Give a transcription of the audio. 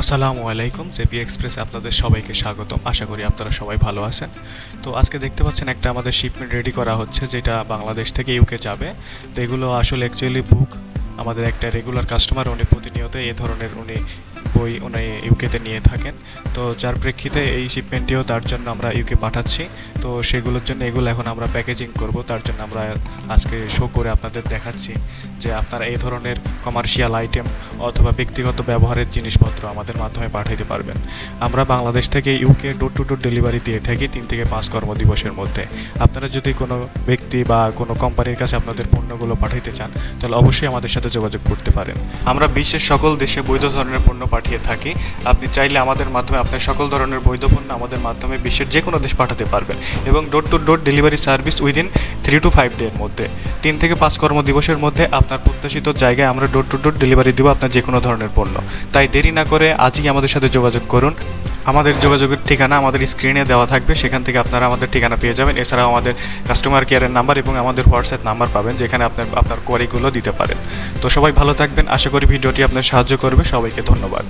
আসসালামু আলাইকুম জেপি এক্সপ্রেসে আপনাদের সবাইকে স্বাগতম। আশা করি আপনারা সবাই ভালো আছেন। তো আজকে দেখতে পাচ্ছেন একটা আমাদের শিপমেন্ট রেডি করা হচ্ছে, যেটা বাংলাদেশ থেকে ইউকে যাবে। তো এগুলো আসলে অ্যাকচুয়ালি বুক আমাদের একটা রেগুলার কাস্টমার উনি প্রতিনিয়ত এ ধরনের উনি বই উনি ইউকেতে নিয়ে থাকেন। তো যার প্রেক্ষিতে এই শিপমেন্টটিও তার জন্য আমরা ইউকে পাঠাচ্ছি। তো সেগুলোর জন্য এগুলো এখন আমরা প্যাকেজিং করব। তার জন্য আমরা আজকে শো করে আপনাদের দেখাচ্ছি যে আপনারা এই ধরনের কমার্শিয়াল আইটেম অথবা ব্যক্তিগত ব্যবহারের জিনিসপত্র আমাদের মাধ্যমে পাঠাইতে পারবেন। আমরা বাংলাদেশ থেকে UK door to door delivery দিয়ে থাকি তিন থেকে পাঁচ কর্মদিবসের মধ্যে। আপনারা যদি কোনো ব্যক্তি বা কোনো কোম্পানির কাছে আপনাদের পণ্যগুলো পাঠাইতে চান, তাহলে অবশ্যই আমাদের সাথে যোগাযোগ করতে পারেন। আমরা বিশ্বের সকল দেশে বৈধ ধরনের পণ্য থাকি। আপনি চাইলে আমাদের মাধ্যমে আপনার সকল ধরনের বৈধ পণ্য আমাদের মাধ্যমে বিশ্বের যে কোনো দেশ পাঠাতে পারবেন এবং door to door delivery service within three two five ডের মধ্যে, তিন থেকে পাঁচ কর্মদিবসের মধ্যে আপনার প্রত্যাশিত জায়গায় আমরা ডোর টু ডোর ডেলিভারি দেবো আপনার যে কোনো ধরনের পণ্য। তাই দেরি না করে আজই আমাদের সাথে যোগাযোগ করুন। আমাদের যোগাযোগের ঠিকানা আমাদের স্ক্রিনে দেওয়া থাকবে, সেখান থেকে আপনারা আমাদের ঠিকানা পেয়ে যাবেন। এছাড়াও আমাদের কাস্টমার কেয়ারের নাম্বার এবং আমাদের হোয়াটসঅ্যাপ নাম্বার পাবেন, যেখানে আপনার আপনার কোয়ারিগুলো দিতে পারেন। তো সবাই ভালো থাকবেন, আশা করি ভিডিওটি আপনার সাহায্য করবে। সবাইকে ধন্যবাদ।